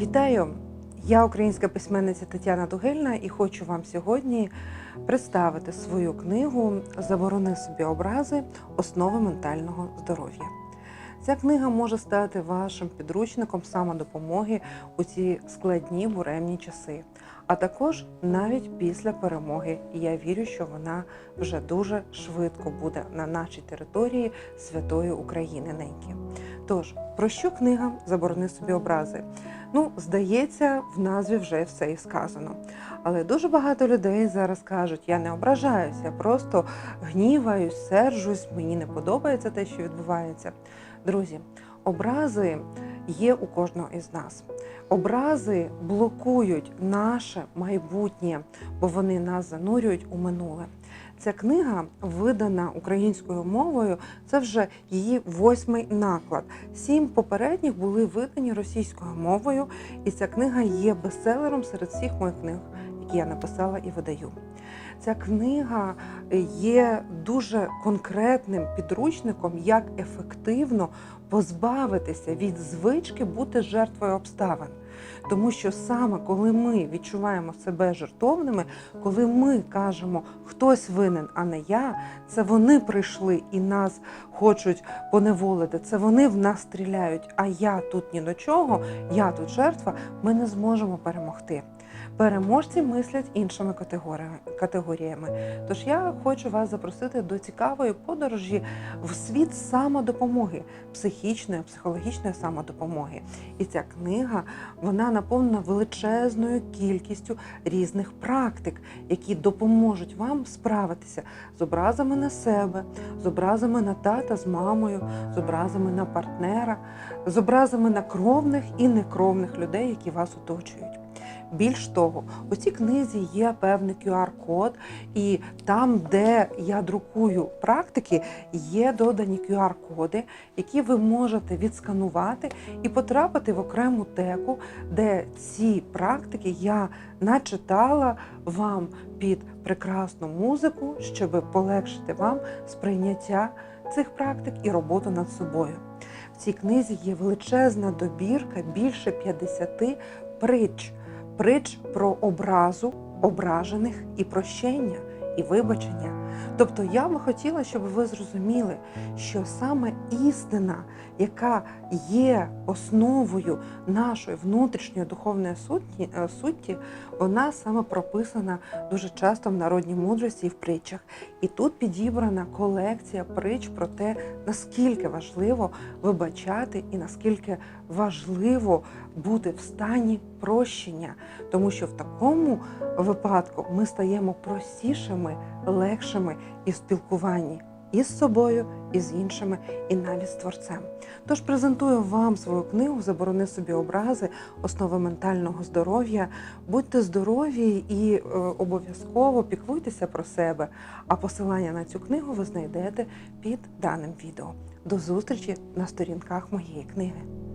Вітаю! Я українська письменниця Тетяна Дугельна і хочу вам сьогодні представити свою книгу Заборони собі образи основи ментального здоров'я. Ця книга може стати вашим підручником самодопомоги у ці складні буремні часи, а також навіть після перемоги. І я вірю, що вона вже дуже швидко буде на нашій території святої України неньки. Тож, про що книга Заборони собі образи? Ну, здається, в назві вже все і сказано. Але дуже багато людей зараз кажуть: я не ображаюся, просто гніваюсь, сержусь, мені не подобається те, що відбувається. Друзі, образи є у кожного із нас. Образи блокують наше майбутнє, бо вони нас занурюють у минуле. Ця книга видана українською мовою. Це вже її восьмий наклад. Сім попередніх були видані російською мовою, і ця книга є бестселером серед всіх моїх книг, які я написала і видаю. Ця книга є дуже конкретним підручником, як ефективно позбавитися від звички бути жертвою обставин. Тому що саме коли ми відчуваємо себе жертовними, коли ми кажемо хтось винен, а не я, це вони прийшли і нас хочуть поневолити, це вони в нас стріляють, а я тут ні до чого, я тут жертва, ми не зможемо перемогти. Переможці мислять іншими категоріями. Тож я хочу вас запросити до цікавої подорожі в світ самодопомоги, психічної, психологічної самодопомоги. І ця книга вона наповнена величезною кількістю різних практик, які допоможуть вам справитися з образами на себе, з образами на тата з мамою, з образами на партнера, з образами на кровних і некровних людей, які вас оточують. Більш того, у цій книзі є певний QR-код, і там, де я друкую практики, є додані QR-коди, які ви можете відсканувати і потрапити в окрему теку, де ці практики я начитала вам під прекрасну музику, щоб полегшити вам сприйняття цих практик і роботу над собою. В цій книзі є величезна добірка, більше 50 притч притч про образу ображених і прощення, і вибачення. Тобто я би хотіла, щоб ви зрозуміли, що саме істина, яка є основою нашої внутрішньої духовної сутні, е, сутті, вона саме прописана дуже часто в народній мудрості і в притчах. І тут підібрана колекція притч про те, наскільки важливо вибачати і наскільки важливо бути в стані прощення, тому що в такому випадку ми стаємо простішими, легшими і в спілкуванні і з собою, і з іншими, і навіть з творцем. Тож презентую вам свою книгу Заборони собі образи, основи ментального здоров'я. Будьте здорові і е, обов'язково піклуйтеся про себе. А посилання на цю книгу ви знайдете під даним відео. До зустрічі на сторінках моєї книги.